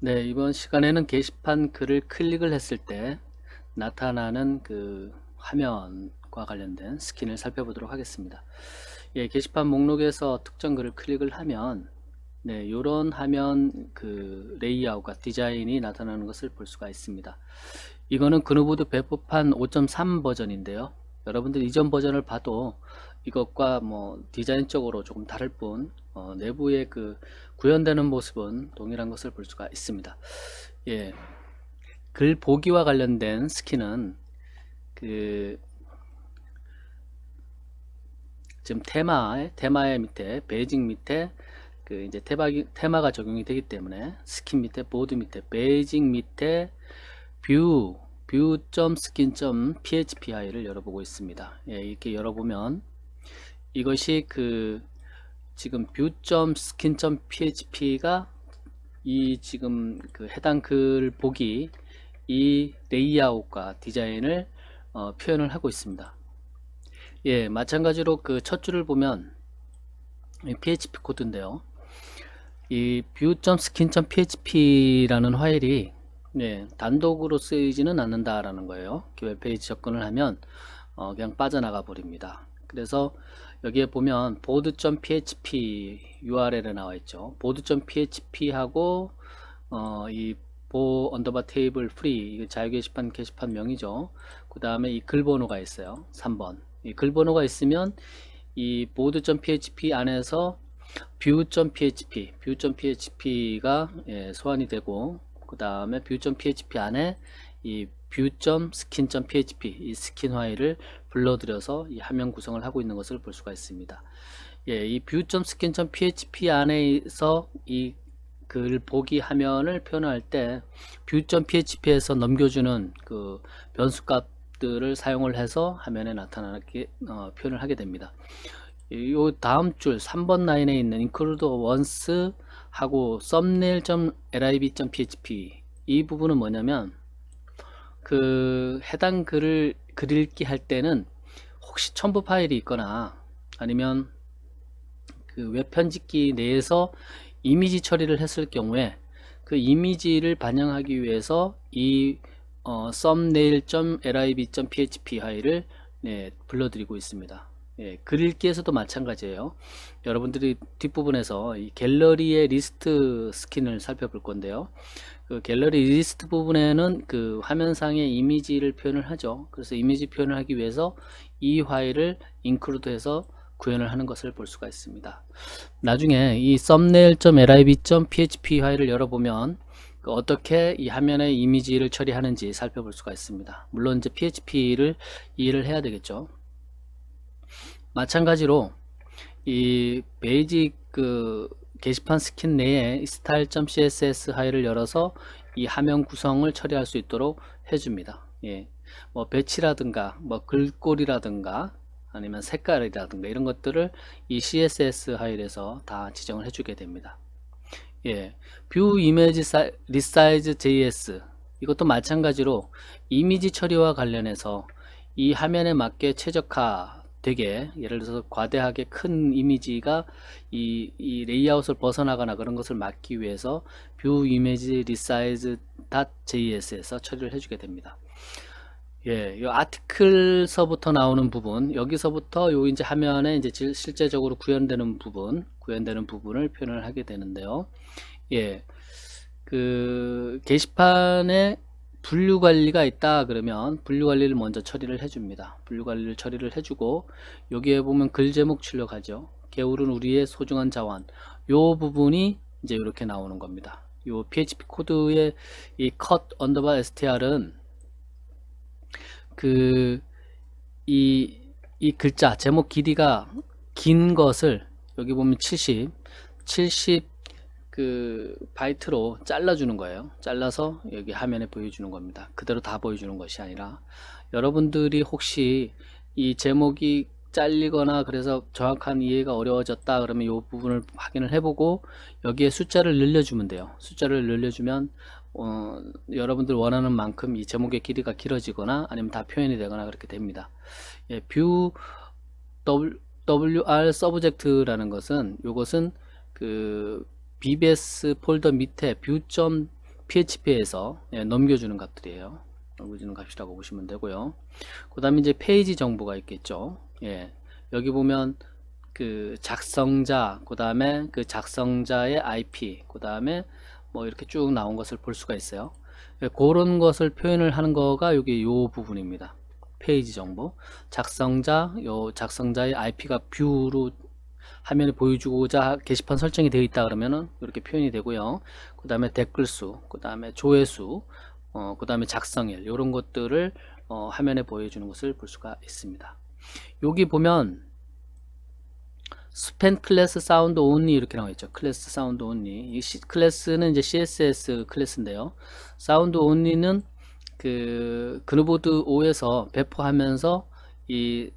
네, 이번 시간에는 게시판 글을 클릭을 했을 때 나타나는 그 화면과 관련된 스킨을 살펴보도록 하겠습니다. 예, 게시판 목록에서 특정 글을 클릭을 하면 네, 요런 화면 그 레이아웃과 디자인이 나타나는 것을 볼 수가 있습니다. 이거는 그노보드 배포판 5.3 버전인데요. 여러분들 이전 버전을 봐도 이것과 뭐 디자인적으로 조금 다를 뿐 어, 내부의 그 구현되는 모습은 동일한 것을 볼 수가 있습니다. 예, 글 보기와 관련된 스킨은 그 지금 테마의 테마의 밑에 베이징 밑에 그 이제 테마, 테마가 적용이 되기 때문에 스킨 밑에 보드 밑에 베이징 밑에 뷰 view.skin.phpi를 열어보고 있습니다. 예, 이렇게 열어보면 이것이 그 지금 view.skin.php가 이 지금 그 해당 글 보기 이 레이아웃과 디자인을 어, 표현을 하고 있습니다. 예, 마찬가지로 그 첫 줄을 보면 PHP 코드인데요. 이 view.skin.php라는 파일이 네, 단독으로 쓰이지는 않는다라는 거예요. 웹페이지 접근을 하면 어, 그냥 빠져나가 버립니다. 그래서 여기에 보면 board.php URL에 나와 있죠. board.php 하고 어, 이 보 언더바 테이블 프리 자유 게시판 게시판 명이죠. 그 다음에 이 글 번호가 있어요. 3번. 이 글 번호가 있으면 이 board.php 안에서 view.php, view.php가 예, 소환이 되고 그 다음에 view.php 안에 이 view.skin.php 이 스킨 파일을 불러들여서 이 화면 구성을 하고 있는 것을 볼 수가 있습니다. 예, 이 view.skin.php 안에서 이 글 보기 화면을 표현할 때 view.php에서 넘겨주는 그 변수 값들을 사용을 해서 화면에 나타나게 어, 표현을 하게 됩니다. 이 다음 줄 3번 라인에 있는 include once 하고 썸네일.lib.php 이 부분은 뭐냐면 그 해당 글을 글 읽기 할 때는 혹시 첨부 파일이 있거나 아니면 그 웹 편집기 내에서 이미지 처리를 했을 경우에 그 이미지를 반영하기 위해서 이 어, 썸네일.lib.php 파일을 네, 불러드리고 있습니다. 예, 글 읽기에서도 마찬가지예요. 여러분들이 뒷부분에서 이 갤러리의 리스트 스킨을 살펴볼 건데요. 그 갤러리 리스트 부분에는 그 화면상의 이미지를 표현을 하죠. 그래서 이미지 표현을 하기 위해서 이 파일을 인크루드해서 구현을 하는 것을 볼 수가 있습니다. 나중에 이 thumbnail.lib.php 파일을 열어보면 그 어떻게 이 화면의 이미지를 처리하는지 살펴볼 수가 있습니다. 물론 이제 PHP를 이해를 해야 되겠죠. 마찬가지로 이 베이직 그 게시판 스킨 내에 style.css 파일을 열어서 이 화면 구성을 처리할 수 있도록 해줍니다. 예, 뭐 배치라든가 뭐 글꼴이라든가 아니면 색깔이라든가 이런 것들을 이 CSS 파일에서 다 지정을 해주게 됩니다. 예, view image resize js 이것도 마찬가지로 이미지 처리와 관련해서 이 화면에 맞게 최적화 되게 예를 들어서 과대하게 큰 이미지가 이, 이 레이아웃을 벗어나거나 그런 것을 막기 위해서 view image resize.js에서 처리를 해주게 됩니다. 예, 이 아티클서부터 나오는 부분, 여기서부터 요 이제 화면에 이제 실제적으로 구현되는 부분, 구현되는 부분을 표현을 하게 되는데요. 예, 그 게시판에 분류 관리가 있다 그러면 분류 관리를 먼저 처리를 해줍니다. 분류 관리를 처리를 해주고 여기에 보면 글 제목 출력하죠. 개울은 우리의 소중한 자원. 요 부분이 이제 이렇게 나오는 겁니다. 요 PHP 코드의 이 cut underbar str은 그 이 이 글자 제목 길이가 긴 것을 여기 보면 70 70 그 바이트로 잘라주는 거예요. 잘라서 여기 화면에 보여주는 겁니다. 그대로 다 보여주는 것이 아니라 여러분들이 혹시 이 제목이 잘리거나 그래서 정확한 이해가 어려워졌다 그러면 이 부분을 확인을 해보고 여기에 숫자를 늘려주면 돼요. 숫자를 늘려주면 어, 여러분들 원하는 만큼 이 제목의 길이가 길어지거나 아니면 다 표현이 되거나 그렇게 됩니다. 예, 뷰 WR 서브젝트라는 것은 이것은 그 BBS 폴더 밑에 뷰 PHP에서 예, 넘겨주는 값들이에요. 넘겨주는 값이라고 보시면 되고요. 그 다음에 이제 페이지 정보가 있겠죠. 예, 여기 보면 그 작성자, 그 다음에 그 작성자의 IP, 그 다음에 뭐 이렇게 쭉 나온 것을 볼 수가 있어요. 예, 그런 것을 표현을 하는 거가 여기 요 부분입니다. 페이지 정보. 작성자, 요 작성자의 IP가 뷰로 화면에 보여주고자 게시판 설정이 되어 있다 그러면은 이렇게 표현이 되고요. 그 다음에 댓글 수, 그 다음에 조회수, 어, 그 다음에 작성일 이런 것들을 어, 화면에 보여주는 것을 볼 수가 있습니다. 여기 보면 스펜 클래스 사운드 온리 이렇게 나와 있죠. 클래스 사운드 온리. 이 시- 클래스는 이제 CSS 클래스인데요. 사운드 온리는 그 그누보드 5에서 배포하면서 이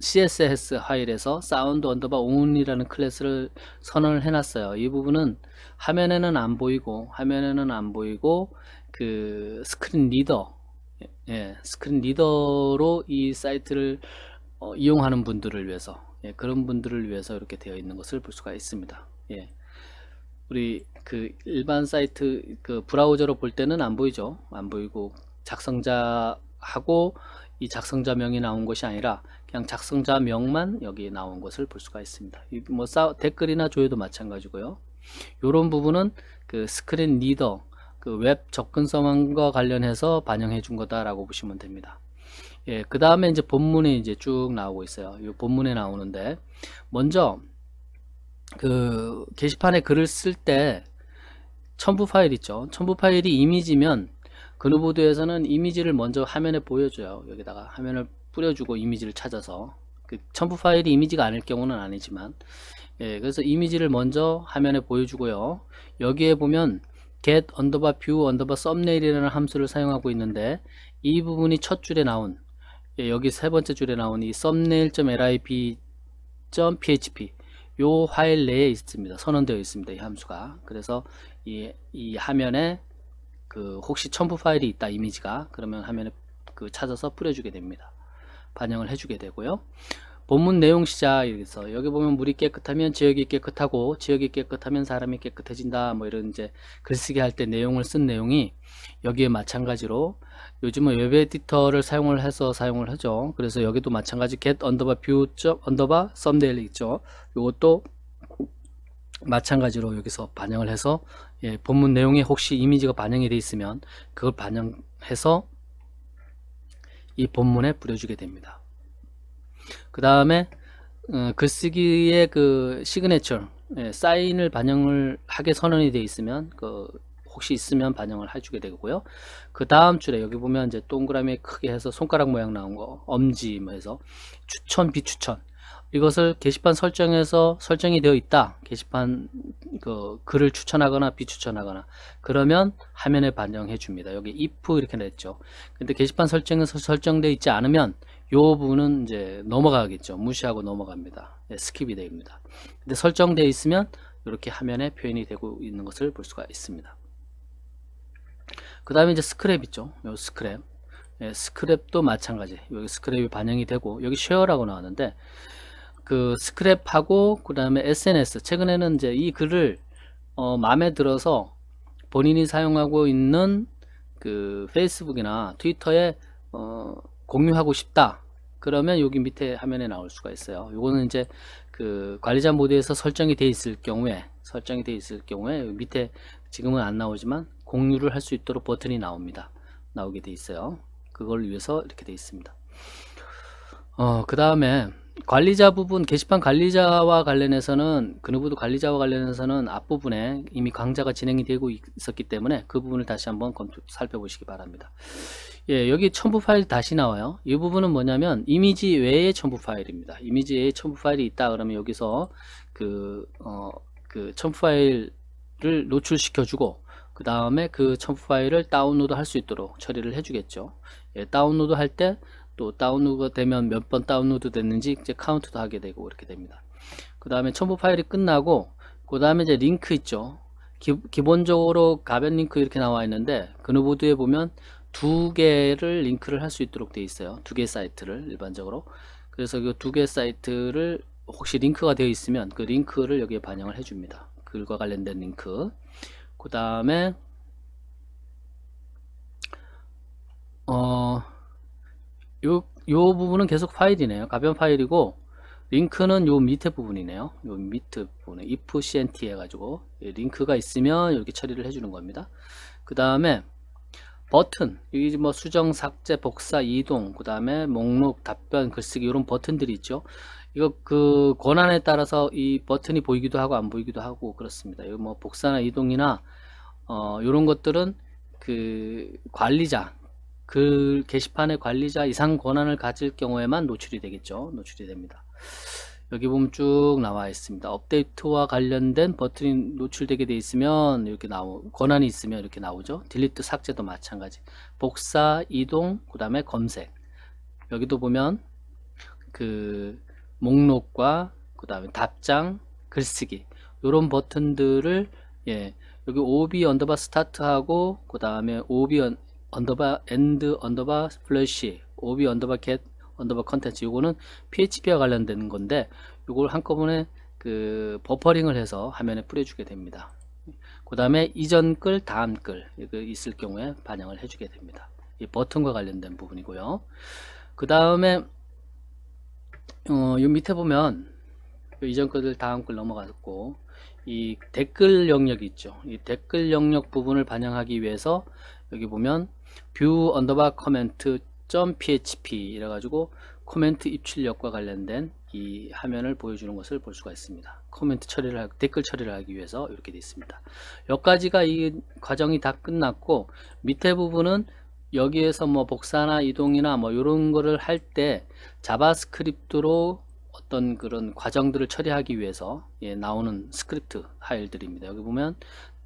CSS 파일에서 사운드 언더바 온이라는 클래스를 선언을 해놨어요. 이 부분은 화면에는 안 보이고 화면에는 안 보이고 그 스크린 리더 예, 스크린 리더로 이 사이트를 어, 이용하는 분들을 위해서 예, 그런 분들을 위해서 이렇게 되어 있는 것을 볼 수가 있습니다. 예. 우리 그 일반 사이트 그 브라우저로 볼 때는 안 보이죠. 안 보이고 작성자하고 이 작성자명이 나온 것이 아니라 그냥 작성자 명만 여기 나온 것을 볼 수가 있습니다. 이뭐 싸- 댓글이나 조회도 마찬가지고요. 이런 부분은 그 스크린 리더 그 웹 접근성과 관련해서 반영해 준 거다라고 보시면 됩니다. 예, 그 다음에 이제 본문에 이제 쭉 나오고 있어요. 이 본문에 나오는데 먼저 그 게시판에 글을 쓸 때 첨부 파일 있죠. 첨부 파일이 이미지면 그누보드에서는 이미지를 먼저 화면에 보여줘요. 여기다가 화면을 뿌려주고 이미지를 찾아서 그 첨부 파일이 이미지가 아닐 경우는 아니지만 예, 그래서 이미지를 먼저 화면에 보여주고요. 여기에 보면 get underbar view underbar thumbnail이라는 함수를 사용하고 있는데 이 부분이 첫 줄에 나온 예, 여기 세 번째 줄에 나온 이 thumbnail.lib.php 요 파일 내에 있습니다. 선언되어 있습니다. 이 함수가. 그래서 이, 이 화면에 그 혹시 첨부 파일이 있다 이미지가 그러면 화면에 그 찾아서 뿌려주게 됩니다. 반영을 해주게 되고요. 본문 내용 시작 여기서 여기 보면 물이 깨끗하면 지역이 깨끗하고 지역이 깨끗하면 사람이 깨끗해진다 뭐 이런 이제 글쓰기 할 때 내용을 쓴 내용이 여기에 마찬가지로 요즘은 웹 에디터를 사용을 해서 사용을 하죠. 그래서 여기도 마찬가지 get underbar view underbar thumbnail 있죠. 요것도 마찬가지로 여기서 반영을 해서 예, 본문 내용에 혹시 이미지가 반영이 되어 있으면 그걸 반영해서 이 본문에 뿌려주게 됩니다. 그 다음에 어, 글쓰기의 그 시그네처 예, 사인을 반영을 하게 선언이 되어 있으면 그 혹시 있으면 반영을 해주게 되고요. 그 다음 줄에 여기 보면 이제 동그라미 크게 해서 손가락 모양 나온 거 엄지 뭐 해서 추천 비추천 이것을 게시판 설정에서 설정이 되어 있다. 게시판 그 글을 추천하거나 비추천하거나 그러면 화면에 반영해 줍니다. 여기 if 이렇게 냈죠. 근데 게시판 설정에서 설정되어 있지 않으면 요 부분은 이제 넘어가겠죠. 무시하고 넘어갑니다. 네, 스킵이 됩니다. 근데 설정되어 있으면 이렇게 화면에 표현이 되고 있는 것을 볼 수가 있습니다. 그 다음에 이제 스크랩 있죠. 요 스크랩. 예, 스크랩도 마찬가지. 여기 스크랩이 반영이 되고 여기 쉐어라고 나왔는데 그 스크랩하고 그 다음에 SNS 최근에는 이제 이 글을 어, 마음에 들어서 본인이 사용하고 있는 그 페이스북이나 트위터에 어, 공유하고 싶다. 그러면 여기 밑에 화면에 나올 수가 있어요. 요거는 이제 그 관리자 모드에서 설정이 돼 있을 경우에 설정이 돼 있을 경우에 밑에 지금은 안 나오지만 공유를 할 수 있도록 버튼이 나옵니다. 나오게 돼 있어요. 그걸 위해서 이렇게 돼 있습니다. 어, 그 다음에 관리자 부분, 게시판 관리자와 관련해서는, 그누브드 관리자와 관련해서는 앞부분에 이미 강좌가 진행이 되고 있었기 때문에 그 부분을 다시 한번 검토, 살펴보시기 바랍니다. 예, 여기 첨부 파일 다시 나와요. 이 부분은 뭐냐면 이미지 외의 첨부 파일입니다. 이미지 외의 첨부 파일이 있다 그러면 여기서 그, 어, 그 첨부 파일을 노출시켜 주고 그 다음에 그 첨부 파일을 다운로드 할 수 있도록 처리를 해주겠죠. 예, 다운로드 할때 또 다운로드가 되면 몇 번 다운로드 됐는지 이제 카운트도 하게 되고 이렇게 됩니다. 그 다음에 첨부 파일이 끝나고 그 다음에 이제 링크 있죠. 기, 본적으로 가변 링크 이렇게 나와 있는데 그노보드에 보면 두 개를 링크를 할 수 있도록 되어 있어요. 두 개 사이트를 일반적으로. 그래서 그 이두 개 사이트를 혹시 링크가 되어 있으면 그 링크를 여기에 반영을 해줍니다. 글과 관련된 링크. 그 다음에 어 요, 요 부분은 계속 파일이네요. 가변 파일이고, 링크는 요 밑에 부분이네요. 요 밑에 부분에 if cnt 해가지고, 예, 링크가 있으면 이렇게 처리를 해주는 겁니다. 그 다음에, 버튼, 여기 뭐 수정, 삭제, 복사, 이동, 그 다음에 목록, 답변, 글쓰기, 이런 버튼들이 있죠. 이거 그 권한에 따라서 이 버튼이 보이기도 하고 안 보이기도 하고 그렇습니다. 이거 뭐 복사나 이동이나 어, 이런 것들은 그 관리자, 그 게시판의 관리자 이상 권한을 가질 경우에만 노출이 되겠죠. 노출이 됩니다. 여기 보면 쭉 나와 있습니다. 업데이트와 관련된 버튼이 노출되게 돼 있으면 이렇게 나오 권한이 있으면 이렇게 나오죠. 딜리트 삭제도 마찬가지. 복사, 이동, 그 다음에 검색. 여기도 보면 그 목록과 그 다음에 답장, 글쓰기 이런 버튼들을 예 여기 OB 언더바 스타트하고 그 다음에 OB 언- 언더바 엔드 언더바 플래시 OB 언더바 겟 언더바 컨텐츠 요거는 PHP와 관련된 건데 요걸 한꺼번에 그 버퍼링을 해서 화면에 뿌려주게 됩니다. 그 다음에 이전 글, 다음 글 이거 있을 경우에 반영을 해주게 됩니다. 이 버튼과 관련된 부분이고요. 그 다음에 어, 요 밑에 보면 요 이전 것들 다음 글 넘어갔고 이 댓글 영역이 있죠. 이 댓글 영역 부분을 반영하기 위해서 여기 보면 view 언더바 커멘트 .php 이래 가지고 코멘트 입출력과 관련된 이 화면을 보여주는 것을 볼 수가 있습니다. 코멘트 처리를 하, 댓글 처리를 하기 위해서 이렇게 되어 있습니다. 여기까지가 이 과정이 다 끝났고 밑에 부분은 여기에서 뭐 복사나 이동이나 뭐 이런 거를 할 때 자바스크립트로 어떤 그런 과정들을 처리하기 위해서 예, 나오는 스크립트 파일들입니다. 여기 보면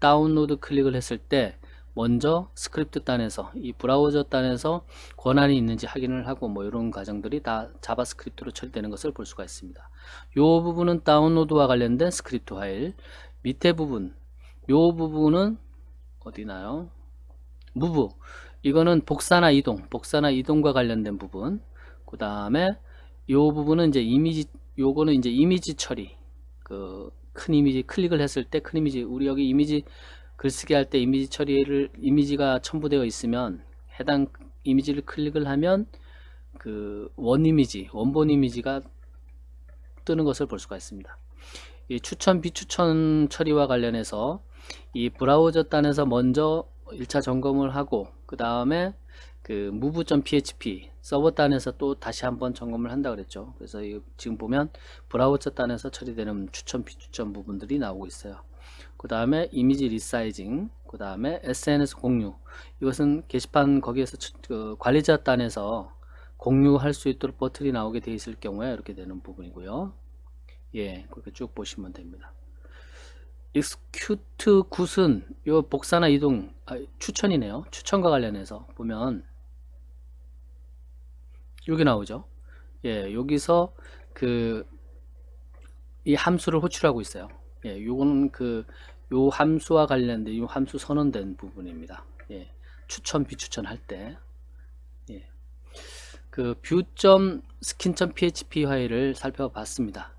다운로드 클릭을 했을 때 먼저 스크립트 단에서 이 브라우저 단에서 권한이 있는지 확인을 하고 뭐 이런 과정들이 다 자바스크립트로 처리되는 것을 볼 수가 있습니다. 이 부분은 다운로드와 관련된 스크립트 파일 밑에 부분 이 부분은 어디나요? 무브 이거는 복사나 이동 복사나 이동과 관련된 부분 그 다음에 요 부분은 이제 이미지 요거는 이제 이미지 처리 그 큰 이미지 클릭을 했을 때 큰 이미지 우리 여기 이미지 글쓰기 할 때 이미지 처리를 이미지가 첨부되어 있으면 해당 이미지를 클릭을 하면 그 원 이미지 원본 이미지가 뜨는 것을 볼 수가 있습니다. 이 추천 비추천 처리와 관련해서 이 브라우저 단에서 먼저 1차 점검을 하고 그 다음에 그 move.php 서버 단에서 또 다시 한번 점검을 한다 그랬죠. 그래서 이 지금 보면 브라우저 단에서 처리되는 추천 비추천 부분들이 나오고 있어요. 그 다음에 이미지 리사이징, 그 다음에 SNS 공유. 이것은 게시판 거기에서 추- 그 관리자 단에서 공유할 수 있도록 버튼이 나오게 돼 있을 경우에 이렇게 되는 부분이고요. 예, 그렇게 쭉 보시면 됩니다. execute 굿은 요 복사나 이동 아, 추천이네요. 추천과 관련해서 보면 여기 나오죠. 예, 여기서 그 이 함수를 호출하고 있어요. 예, 요거는 그 요 함수와 관련된 요 함수 선언된 부분입니다. 예, 추천 비추천 할 때. 예. 그 view.skin.php 파일을 살펴봤습니다.